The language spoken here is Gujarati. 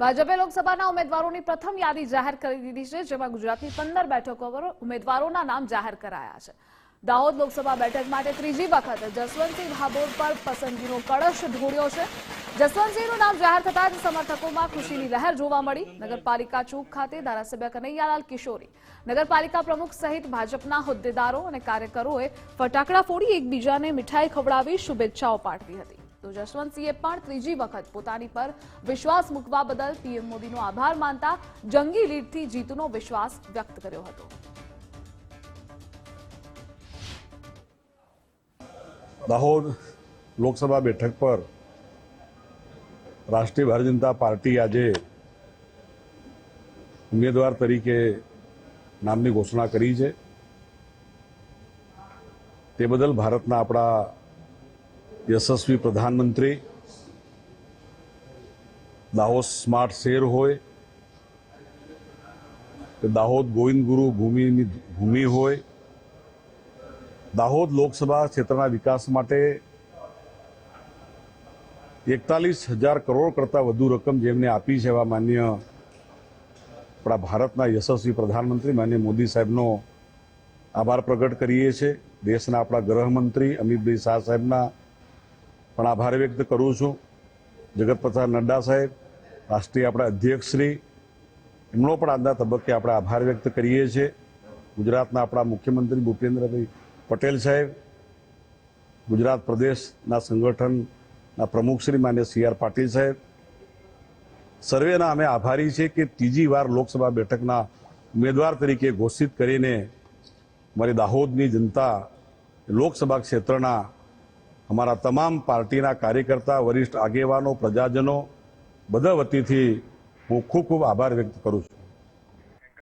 ભાજપે લોકસભાના ઉમેદવારોની પ્રથમ યાદી જાહેર કરી દીધી છે, જેમાં ગુજરાતની પંદર બેઠકો પર ઉમેદવારોના નામ જાહેર કરાયા છે. દાહોદ લોકસભા બેઠક માટે ત્રીજી વખત જસવંતસિંહ ભાભોર પર પસંદગીનો કળશ ઢોળ્યો છે. જસવંતસિંહનું નામ જાહેર થતાં જ સમર્થકોમાં ખુશીની લહેર જોવા મળી. નગરપાલિકા ચોક ખાતે ધારાસભ્ય કનૈયાલાલ કિશોરી, નગરપાલિકા પ્રમુખ સહિત ભાજપના હોદ્દેદારો અને કાર્યકરોએ ફટાકડા ફોડી એકબીજાને મીઠાઈ ખવડાવી શુભેચ્છાઓ પાઠવી હતી. તો જશવંતસિંહે પણ ત્રીજી વખત પોતાની પર વિશ્વાસ મૂકવા બદલ પીએમ મોદીનો આભાર માનતા જંગી લીડથી જીતનો વિશ્વાસ વ્યક્ત કર્યો હતો. દાહોદ લોકસભા બેઠક પર રાષ્ટ્રીય ભારતીય જનતા પાર્ટી આજે ઉમેદવાર તરીકે નામની ઘોષણા કરી છે. તે બદલ ભારતના આપણા યશસ્વી પ્રધાનમંત્રી, દાહોદ સ્માર્ટ શહેર હોય, કે દાહોદ ગોવિંદ ગુરુ ભૂમિની, ભૂમિ હોય, દાહોદ લોકસભા ક્ષેત્રના વિકાસ માટે એકતાલીસ હજાર કરોડ કરતાં વધુ રકમ જેમને આપી છે એવા માન્ય આપણા ભારતના યશસ્વી પ્રધાનમંત્રી માન્ય મોદી સાહેબનો આભાર પ્રગટ કરીએ છીએ. દેશના આપણા ગૃહમંત્રી અમિતભાઈ શાહ સાહેબના પણ આભાર વ્યક્ત કરું છું. જગત પ્રસાદ નડ્ડા સાહેબ, રાષ્ટ્રીય આપણા અધ્યક્ષશ્રી, એમનો પણ આજના તબક્કે આપણે આભાર વ્યક્ત કરીએ છીએ. ગુજરાતના આપણા મુખ્યમંત્રી ભૂપેન્દ્રભાઈ પટેલ સાહેબ, ગુજરાત પ્રદેશના સંગઠનના પ્રમુખ શ્રી માન્ય સી આર પાટીલ સાહેબ. સર્વેના અમે આભારી છે કે ત્રીજી વાર લોકસભા બેઠકના ઉમેદવાર તરીકે ઘોષિત કરીને મારી દાહોદની જનતા લોકસભા ક્ષેત્રના અમારા તમામ પાર્ટીના કાર્યકર્તા, વરિષ્ઠ આગેવાનો, પ્રજાજનો, બધા વતીથી હું ખૂબ ખૂબ આભાર વ્યક્ત કરું છું.